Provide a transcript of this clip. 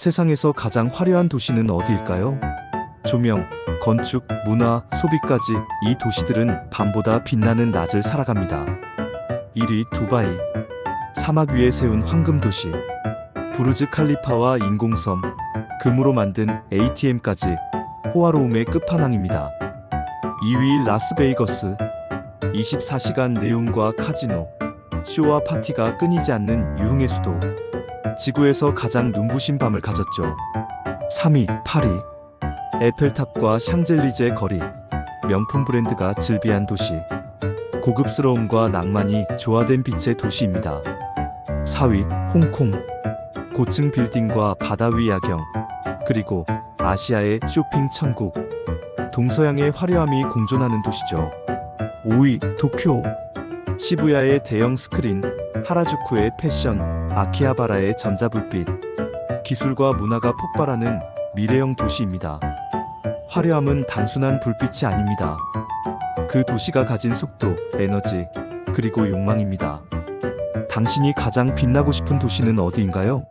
세상에서 가장 화려한 도시는 어디일까요? 조명, 건축, 문화, 소비까지 이 도시들은 밤보다 빛나는 낮을 살아갑니다. 1위 두바이. 사막 위에 세운 황금 도시. 부르즈 칼리파와 인공섬, 금으로 만든 ATM까지 호화로움의 끝판왕입니다. 2위 라스베이거스. 24시간 내용과 카지노, 쇼와 파티가 끊이지 않는 유흥의 수도. 지구에서 가장 눈부신 밤을 가졌죠. 3위 파리. 에펠탑과 샹젤리제 거리. 명품 브랜드가 즐비한 도시. 고급스러움과 낭만이 조화된 빛의 도시입니다. 4위 홍콩. 고층 빌딩과 바다 위 야경. 그리고 아시아의 쇼핑 천국. 동서양의 화려함이 공존하는 도시죠. 5위 도쿄. 시부야의 대형 스크린, 하라주쿠의 패션, 아키하바라의 전자불빛. 기술과 문화가 폭발하는 미래형 도시입니다. 화려함은 단순한 불빛이 아닙니다. 그 도시가 가진 속도, 에너지, 그리고 욕망입니다. 당신이 가장 빛나고 싶은 도시는 어디인가요?